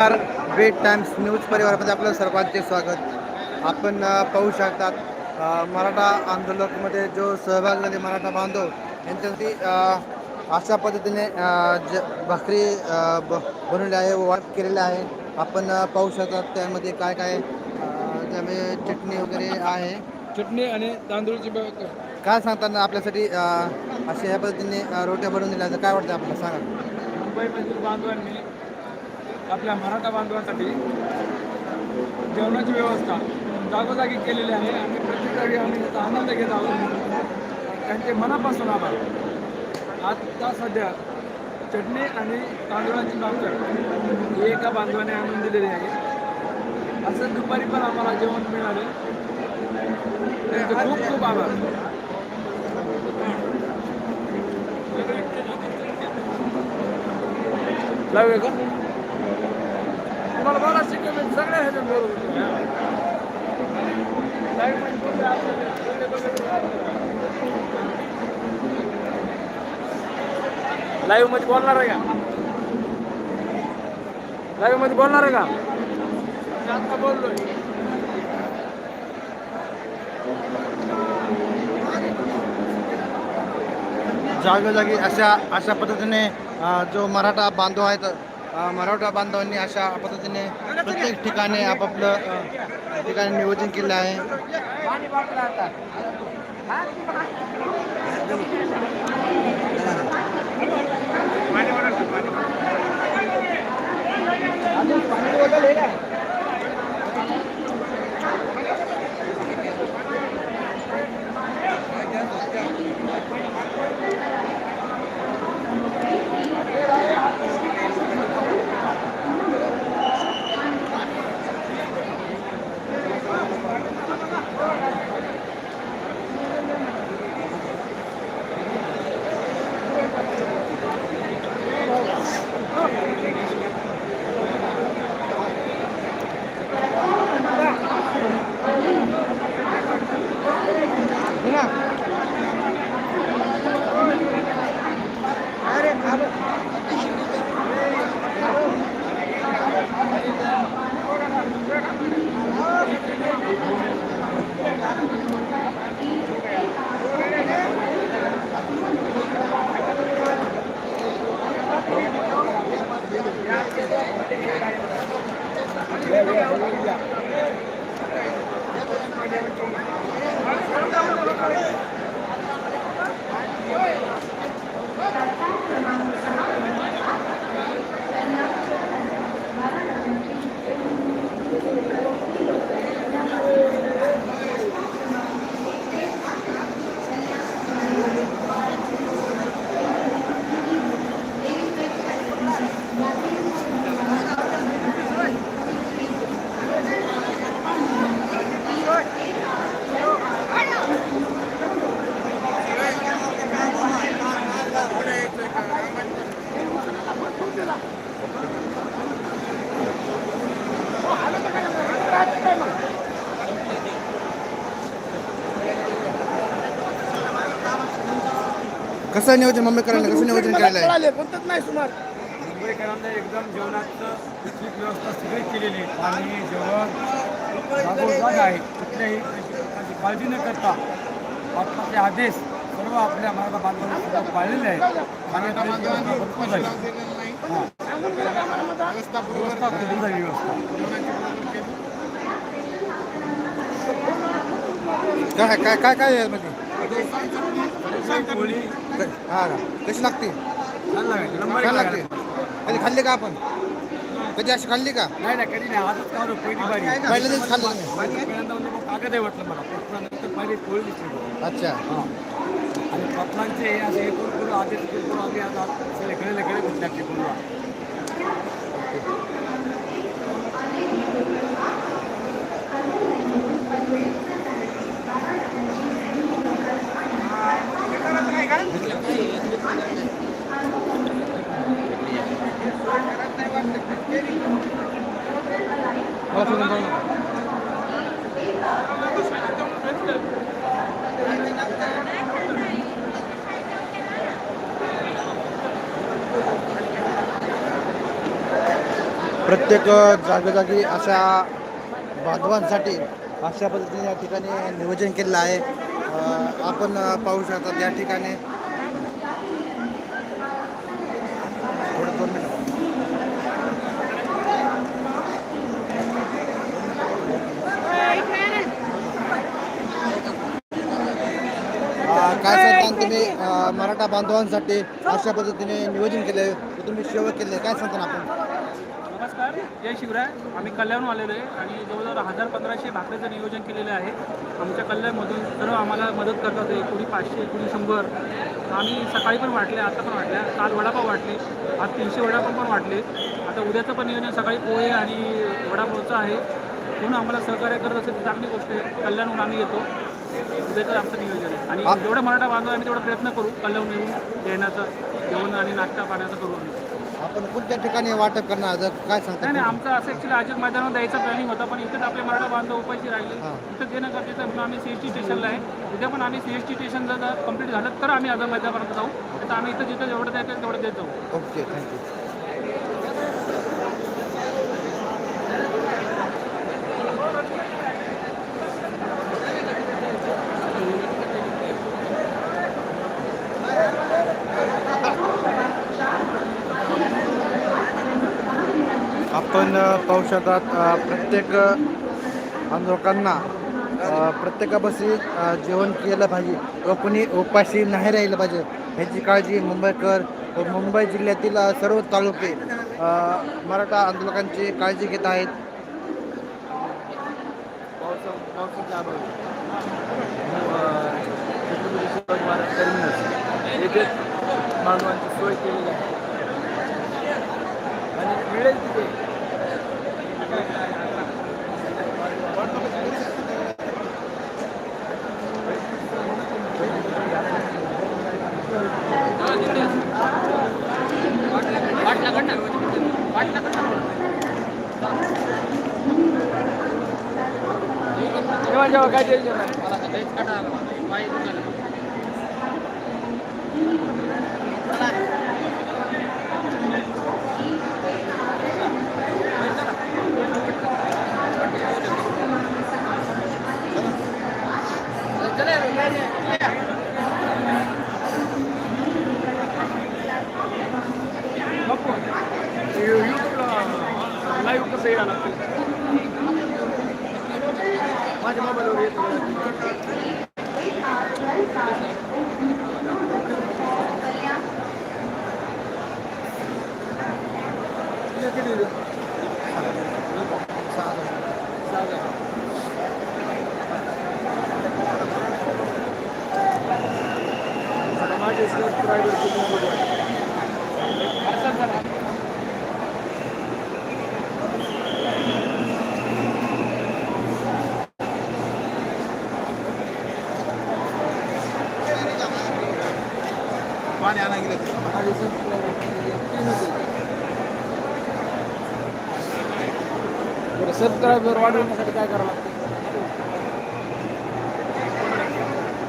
नमस्कार. बेट times news परिवारामध्ये आपलं सर्वांचे स्वागत. आपण पाहू शकतात मराठा आंदोलकमध्ये जो सहभाग झाले मराठा बांधव यांच्यासाठी अशा पद्धतीने ज भाकरी बनवली आहे वाट केलेले आहे. आपण पाहू शकतात त्यामध्ये काय काय त्यामध्ये चटणी वगैरे आहे. चटणी आणि तांदूळची काय सांगताना आपल्यासाठी अशा ह्या पद्धतीने रोट्या बनवून दिल्या काय वाटतं आपल्याला? सांगा. मुंबईमधील बांधवांनी आपल्या मराठा बांधवांसाठी जेवणाची व्यवस्था जागोजागी केलेली आहे. आणि प्रत्येक जागी आम्ही त्याचा आनंद घेत आहोत. त्यांचे मनापासून आभार. आता सध्या चटणी आणि तांदूळाची भाकर ही एका बांधवाने आणून दिलेली आहे. असं दुपारी पण आम्हाला जेवण मिळाले. त्यांचे खूप खूप आभार. लावूया का? मला बोला शिकवलं सगळ्या ह्याच्यात बरोबर लाईव्हमध्ये बोलणार आहे का? लाईव्हमध्ये बोलणार आहे का? आता बोललोय. जागोजागी अशा अशा पद्धतीने जो मराठा बांधव आहेत मराठा बांधवांनी अशा पद्धतीने प्रत्येक ठिकाणी आपापलं ठिकाणी नियोजन केलं आहे. कसं नियोजन? मम्मी करायला कसं नियोजन केलेलं आहे मुंबईकरांना एकदम जेवणाचं ठीक व्यवस्था सगळी केलेली आहे. पाणी जेवण जागोजाग आहे कुठल्याही प्रकारची काळजी न करता आपले आदेश सर्व आपल्या मराठा बांधवांनी पाळलेले आहेत. खाण्याची व्यवस्था भरपूर झाली हाँ. व्यवस्था केली झाली व्यवस्था. काय काय काय काय आहे यामध्ये? पोळी हा कशी लागते छान. कधी खाल्ली का आपण? कधी अशी खाल्ली का? नाही नाही कधी नाही. आजच खाऊ पहिली बारी. पहिल्या दिवस खाल्लं तुम्ही? माझ्या पहिल्यांदा म्हणजे मग कागद आहे वाटलं मला. पत्रानंतर पहिली पोळी दिसली. अच्छा. हाँ. आणि हे असे हे करून करून करून करून आता सगळे गळे प्रत्येक जागोजागी अशा बांधवांसाठी अशा पद्धतीने या ठिकाणी नियोजन केलेलं आहे. आपण पाहू शकता त्या ठिकाणी. थोडं दोन काय सांगता तुम्ही मराठा बांधवांसाठी अशा पद्धतीने नियोजन केले तुम्ही सेवा केले काय सांगता आपण? नमस्कार जय शिवराय. आम्ही कल्याणहून आलेलो आहे आणि जवळजवळ हजार पंधराशे भाकरीचं नियोजन केलेलं आहे. आमच्या कल्याणमधून सर्व आम्हाला मदत करतात आहे कोणी पाचशे कोणी शंभर. आम्ही सकाळी पण वाटले आता पण वाटल्या काल वडापाव वाटले आज तीनशे वडापाव पण वाटले. आता उद्याचं पण नियोजन सकाळी पोहे आणि वडापावचं आहे. म्हणून आम्हाला सहकार्य करत असेल तर चांगली गोष्ट आहे. कल्याणहून आम्ही येतो. उद्याचं आमचं नियोजन आहे. आणि जेवढं मराठा बांधव आम्ही तेवढा प्रयत्न करू कल्याण येऊन येण्याचं जेवण आणि नाश्ता पाण्याचं करू आम्ही. आपण कोणत्या ठिकाणी वाटप करणार? जर काय नाही सांगता नाही आमचं असं ॲक्च्युली अजित मैदानावर द्यायचा प्लॅनिंग होता पण इथेच आपले मराठा बांधव उपायची राहिले. हां. इथं देणं गरजेचं आहे म्हणून आम्ही सी एस टी स्टेशनला आहे. उद्या पण आम्ही सी एस टी स्टेशन जर कंप्लीट झालं तर आम्ही आझाद मैदानापर्यंत जाऊ. तर आम्ही इथं जिथं जेवढं द्यायचं आहे तेवढं देत जाऊ. ओके थँक्यू आपण अ, पाहू शकतात प्रत्येक लोकांना अ, प्रत्येकापाशी जेवण केलं पाहिजे. व कुणी उपाशी नाही राहिलं पाहिजे. ह्याची काळजी मुंबईकर व मुंबई जिल्ह्यातील सर्व तालुके मराठा आंदोलकांची काळजी घेत आहेत. मानवांची सोय केलेली आहे. आणि मिळेल तिथे जेव्हा जेव्हा काय टेन्शन नाही युट्यूबला लाईव्ह कसं यायला लागतं माझ्या मोबाईलवर येतो माझे सबस्क्रायबर माझे सबस्क्रायबर सबस्क्रायबर वाढवण्यासाठी काय करावं लागतं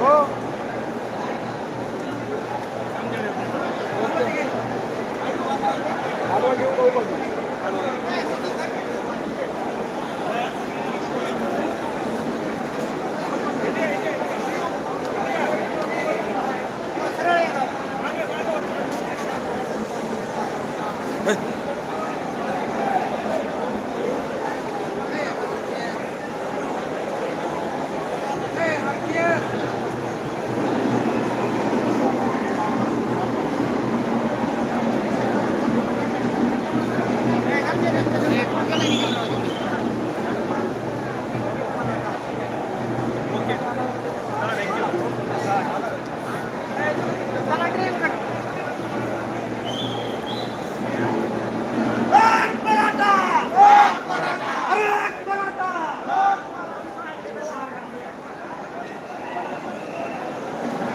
हो आडवा घेऊ का उभा घेऊ?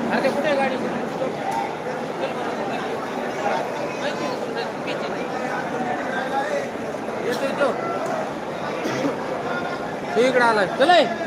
अरे कुठे गाडी येतो येतो इकडे आलाय. चले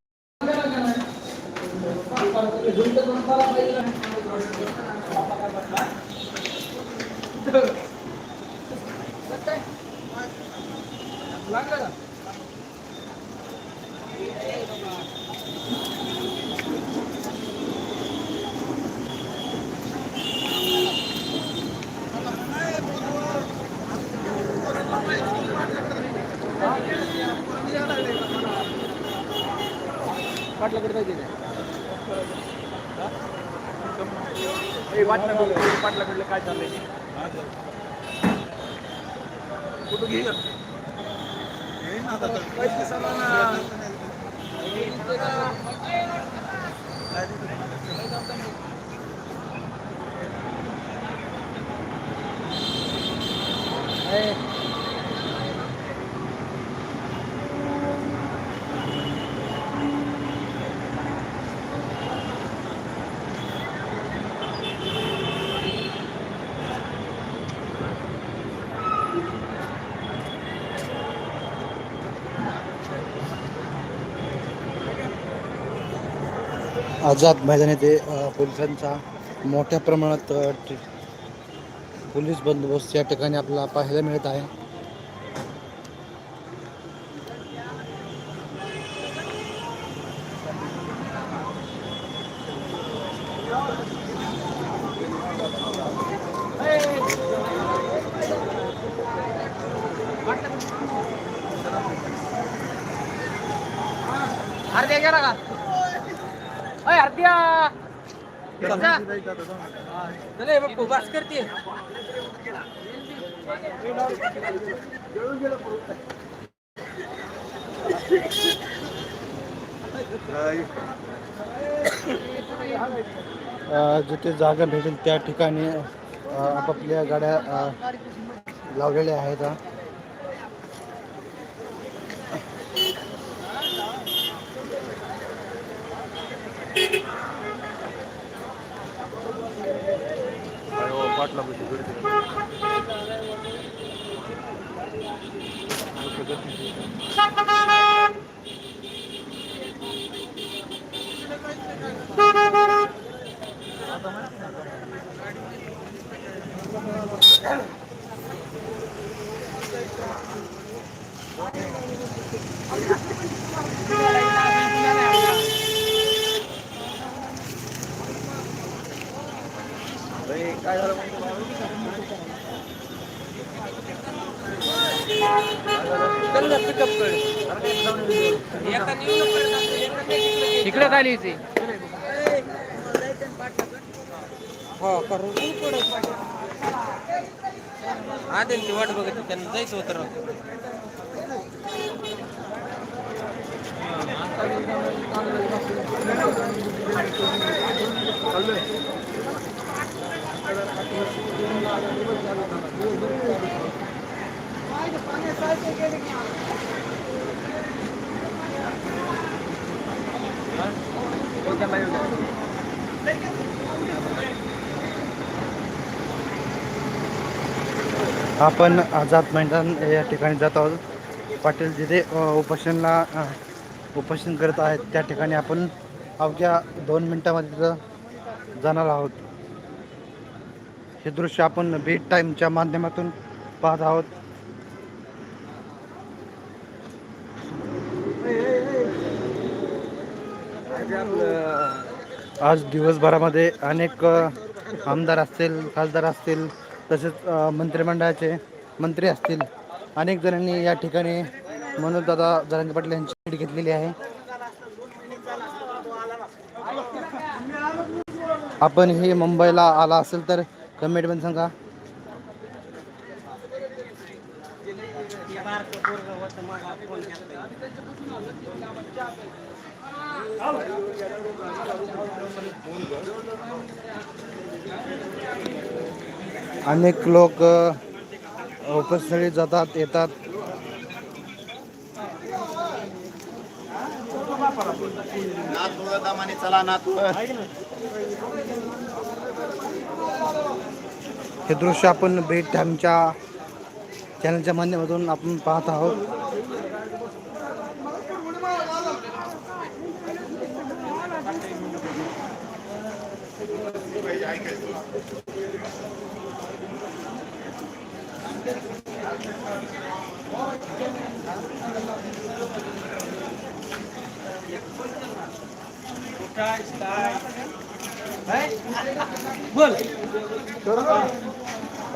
कुठं आझाद मैदान येथे पोलिसांचा मोठ्या प्रमाणात पोलीस बंदोबस्त या ठिकाणी आपल्याला पाहायला मिळत आहे. चले बघ बस करते. अ, जिथे जागा भेटेल त्या ठिकाणी आपापल्या गाड्या अ, लावलेल्या आहेत પાટલા બધું ગણતરી इकडे काय लिहायचे आद्यांची वाट बघत त्यांना जायचं होतं राव. आपण आझाद मैदान या ठिकाणी जात आहोत. पाटील जिथे उपोषणला उपोषण करत आहेत त्या ठिकाणी आपण अवघ्या दोन मिनटामध्ये तिथं जाणार आहोत. हे दृश्य आपण बीट टाईमच्या माध्यमातून पाहत आहोत. आज दिवसभरामध्ये अनेक आमदार असतील खासदार असतील तसेच मंत्रिमंडळाचे मंत्री असतील. अनेक जणांनी या ठिकाणी मनोजदादा जरांगे पाटील यांची भेट घेतलेली आहे. आपण हे मुंबईला आला असेल तर कमेंटमध्ये सांगा. अनेक लोक उपस्थळी जातात येतात. चला हे दृश्य आपण भेट आमच्या चॅनलच्या माध्यमातून आपण पाहत आहोत. बोल.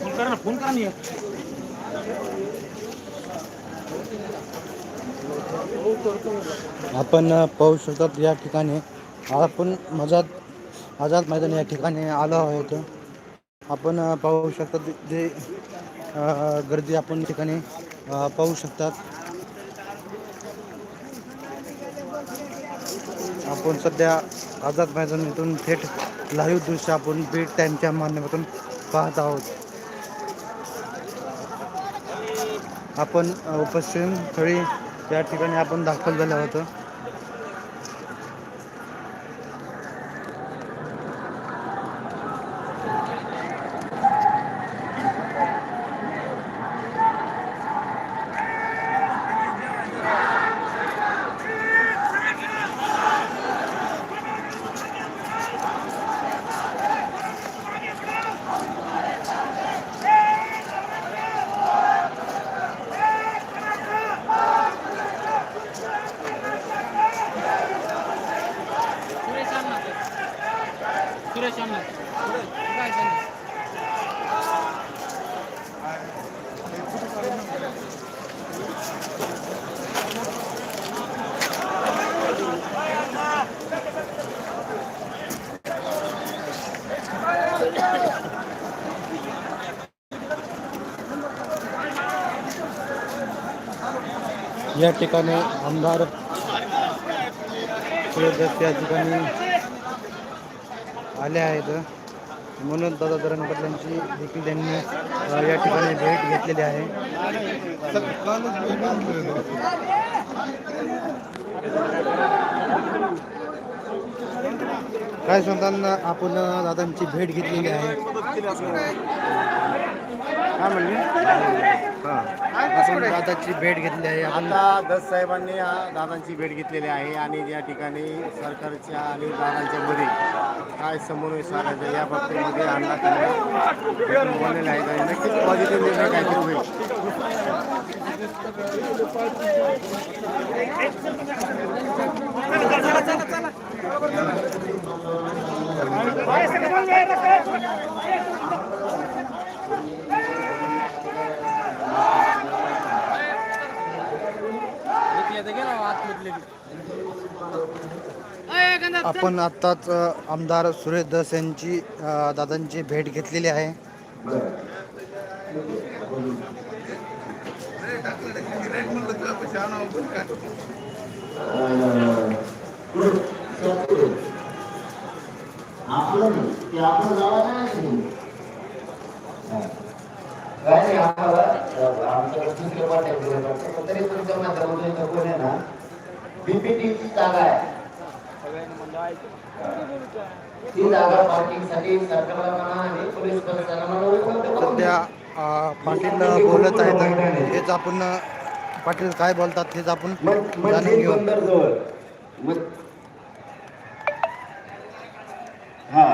फोन करा ना फोन करा नाही आपण पाहू शकतात या ठिकाणी. आपण मजात आझाद मैदान या ठिकाणी आलो आहोत. आपण पाहू शकतात जे गर्दी आपण ठिकाणी पाहू शकतात. आपण सध्या आझाद मैदानातून थेट लाईव्ह दृश्य आपण बीट टाईमच्या माध्यमातून पाहत आहोत. आपण उपस्थित स्थळी या ठिकाणी आपण दाखल झालं होतो सुरेश अन्ना सुरेश अन्ना काय सांगितलं या ठिकाणी आमदार या ठिकाणी आले आहेत. म्हणून दादा धरण पाटलांची देखील त्यांनी अ, या ठिकाणी भेट घेतलेली आहे. काय सांगताना आपण दादांची भेट घेतलेली आहे. काय म्हणले? आपण दादाची भेट घेतली आहे. आपण आता दस साहेबांनी आ, दादांची भेट घेतलेली आहे आणि या ठिकाणी सरकारच्या आणि दादांच्या मध्ये काय समन्वय साधायचा या बाबतीमध्ये अण्णा त्यांनी बोललेले आणि नक्कीच पॉझिटिव्ह निर्णय काहीतरी होईल. आपण आत्ताच आमदार सुरेश दस यांची दादांची भेट घेतलेली आहे बीपीटीची जागा आहे. ती जागा पार्किंगसाठी सरकारला म्हणा आणि पोलीस प्रशासनाला म्हणा उपलब्ध करून सध्या अ, पाटील बोलत आहेत हेच आपण पाटील काय बोलतात हेच आपण जाणून घेऊ. बंदर जवळ मग हा.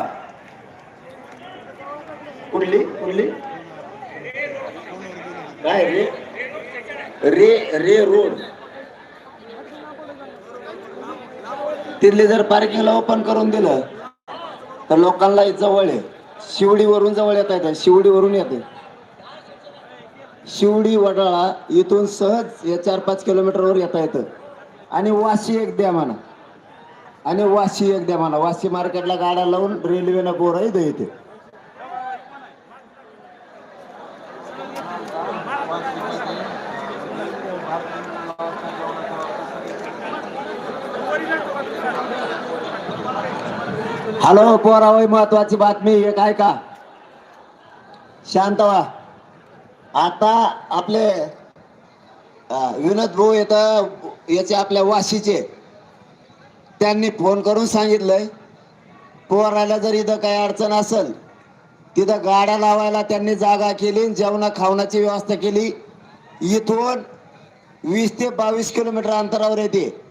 कुठली कुठली? काय रे? रे रे रोड. तिथली जर पार्किंगला ओपन करून दिलं तर लोकांना जवळ आहे. शिवडीवरून जवळ येता येतं शिवडीवरून येते. शिवडी वडाळा इथून सहज या चार पाच किलोमीटरवर येता येतं. आणि वाशी एक द्या म्हणा. आणि वाशी एक द्या म्हणा. वाशी मार्केटला गाड्या लावून रेल्वेनं बोरा द येते हॅलो पोरावय महत्वाची बातमी एक आहे का शांत व्हा. आता आपले विनोद भाऊ येतं याचे आपल्या वाशीचे. त्यांनी फोन करून सांगितलंय पोराला जर इथं काही अडचण असेल तिथं गाड्या लावायला त्यांनी जागा केली जेवणा खावण्याची व्यवस्था केली. इथून वीस ते बावीस किलोमीटर अंतरावर येते.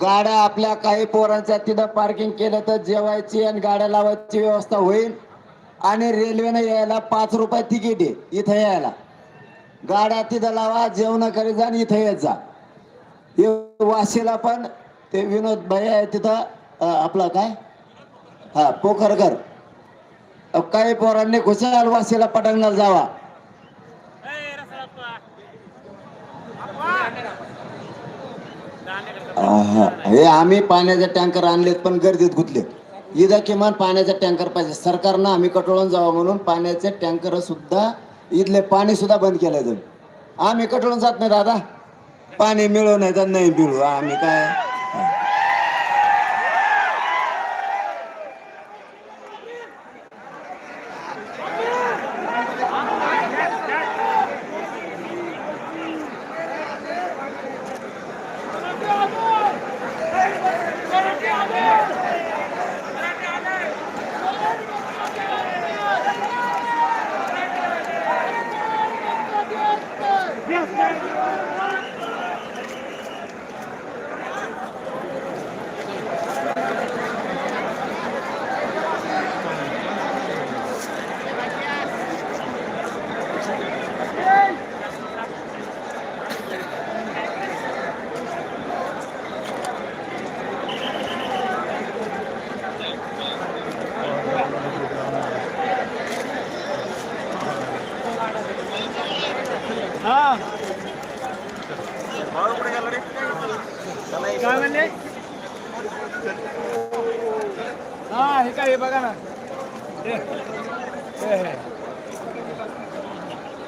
गाड्या आपल्या काही पोरांच्या तिथं पार्किंग केलं तर जेवायची आणि गाड्या लावायची व्यवस्था होईल. आणि रेल्वेनं यायला पाच रुपये तिकीट आहे इथं यायला. गाड्या तिथं लावा जेवण करी जा आणि इथं येत जा. हे वाशीला पण ते विनोद भाई आहे तिथं आपला आपलं काय? हा पोखरकर काही पोरांनी खुशाल वाशीला पटांगणाला जावा. हे आम्ही पाण्याचे टँकर आणलेत पण गर्दीत गुतले इथं किमान पाण्याचा टँकर पाहिजे. सरकारनं आम्ही कटोळून जावं म्हणून पाण्याचे टँकर सुद्धा इथले पाणी सुद्धा बंद केलं जाईल आम्ही कटोळून जात नाही दादा. पाणी मिळू नाही तर नाही मिळू आम्ही काय काय